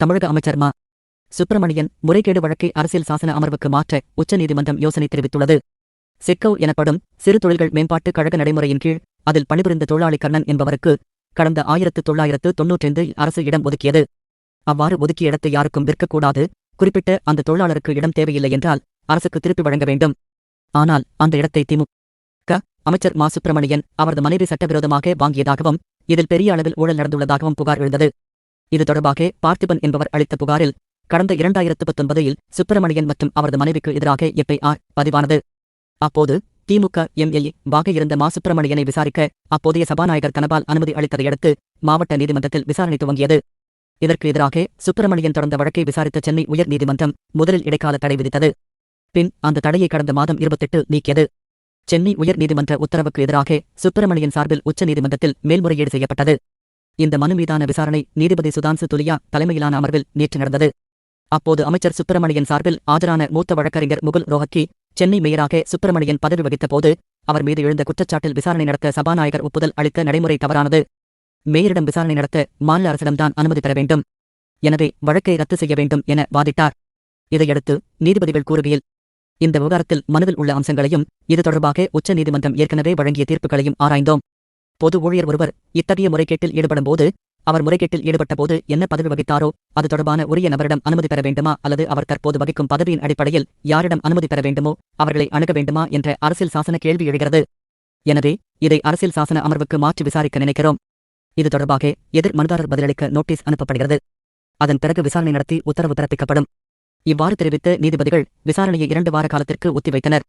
தமிழக அமைச்சர் மா. சுப்பிரமணியன் முறைகேடு வழக்கை அரசியல் சாசன அமர்வுக்கு மாற்ற உச்சநீதிமன்றம் யோசனை தெரிவித்துள்ளது. சிக்கோ எனப்படும் சிறு தொழில்கள் மேம்பாட்டு கழக நடைமுறையின் கீழ் அதில் பணிபுரிந்த தொழிலாளி கர்ணன் என்பவருக்கு கடந்த ஆயிரத்து தொள்ளாயிரத்து தொன்னூற்றைந்து அரசு இடம் ஒதுக்கியது. அவ்வாறு ஒதுக்கிய இடத்தை யாருக்கும் விற்கக்கூடாது. குறிப்பிட்ட அந்த தொழிலாளருக்கு இடம் தேவையில்லை என்றால் அரசுக்கு திருப்பி வழங்க வேண்டும். ஆனால் அந்த இடத்தை திமுக அமைச்சர் மா. சுப்பிரமணியன் அவரது மனைவி சட்டவிரோதமாக வாங்கியதாகவும் இதில் பெரிய அளவில் ஊழல் நடந்துள்ளதாகவும் புகார் எழுந்தது. இது தொடர்பாக பார்த்திபன் என்பவர் அளித்த புகாரில் கடந்த இரண்டாயிரத்து பத்தொன்பதில் சுப்பிரமணியன் மற்றும் அவரது மனைவிக்கு எதிராக எஃப்ஐஆர் பதிவானது. அப்போது திமுக எம்எல்ஏ வாக இருந்த மா சுப்பிரமணியனை விசாரிக்க அப்போதைய சபாநாயகர் தனபால் அனுமதி அளித்ததையடுத்து மாவட்ட நீதிமன்றத்தில் விசாரணை துவங்கியது. இதற்கு எதிராக சுப்பிரமணியன் தொடர்ந்த வழக்கை விசாரித்த சென்னை உயர் நீதிமன்றம் முதலில் இடைக்கால தடை விதித்தது. பின் அந்த தடையை கடந்த மாதம் இருபத்தெட்டு நீக்கியது. சென்னை உயர் நீதிமன்ற உத்தரவுக்கு எதிராக சுப்பிரமணியன் சார்பில் உச்சநீதிமன்றத்தில் மேல்முறையீடு செய்யப்பட்டது. இந்த மனு மீதான விசாரணை நீதிபதி சுதான்சு துலியா தலைமையிலான அமர்வில் நேற்று நடந்தது. அப்போது அமைச்சர் சுப்பிரமணியன் சார்பில் ஆஜரான மூத்த வழக்கறிஞர் முகுல் ரோஹக்கி சென்னை மேயராக சுப்பிரமணியன் பதவி வகித்தபோது அவர் மீது எழுந்த குற்றச்சாட்டில் விசாரணை நடத்த சபாநாயகர் ஒப்புதல் அளித்த நடைமுறை தவறானது. மேயரிடம் விசாரணை நடத்த மாநில அரசிடம்தான் அனுமதி பெற வேண்டும். எனவே வழக்கை ரத்து செய்ய வேண்டும் என வாதிட்டார். இதையடுத்து நீதிபதிகள் கூறுகையில் இந்த விவகாரத்தில் மனதில் உள்ள அம்சங்களையும் இது தொடர்பாக உச்ச நீதிமன்றம் ஏற்கனவே வழங்கிய தீர்ப்புகளையும் ஆராய்ந்தோம். பொது ஊழியர் ஒருவர் இத்தகைய முறைகேட்டில் ஈடுபடும்போது அவர் முறைகேட்டில் ஈடுபட்டபோது என்ன பதவி வகித்தாரோ அது தொடர்பான உரிய நபரிடம் அனுமதி பெற வேண்டுமா அல்லது அவர் தற்போது வகிக்கும் பதவியின் அடிப்படையில் யாரிடம் அனுமதி பெற வேண்டுமோ அவர்களை அணுக வேண்டுமா என்ற அரசியல் சாசன கேள்வி எழுகிறது. எனவே இதை அரசியல் சாசன அமர்வுக்கு மாற்றி விசாரிக்க நினைக்கிறோம். இது தொடர்பாக எதிர் மனுதாரர் பதிலளிக்க நோட்டீஸ் அனுப்பப்படுகிறது. அதன் பிறகு விசாரணை நடத்தி உத்தரவு பிறப்பிக்கப்படும். இவ்வாறு தெரிவித்த நீதிபதிகள் விசாரணையை இரண்டு வார காலத்திற்கு ஒத்திவைத்தனர்.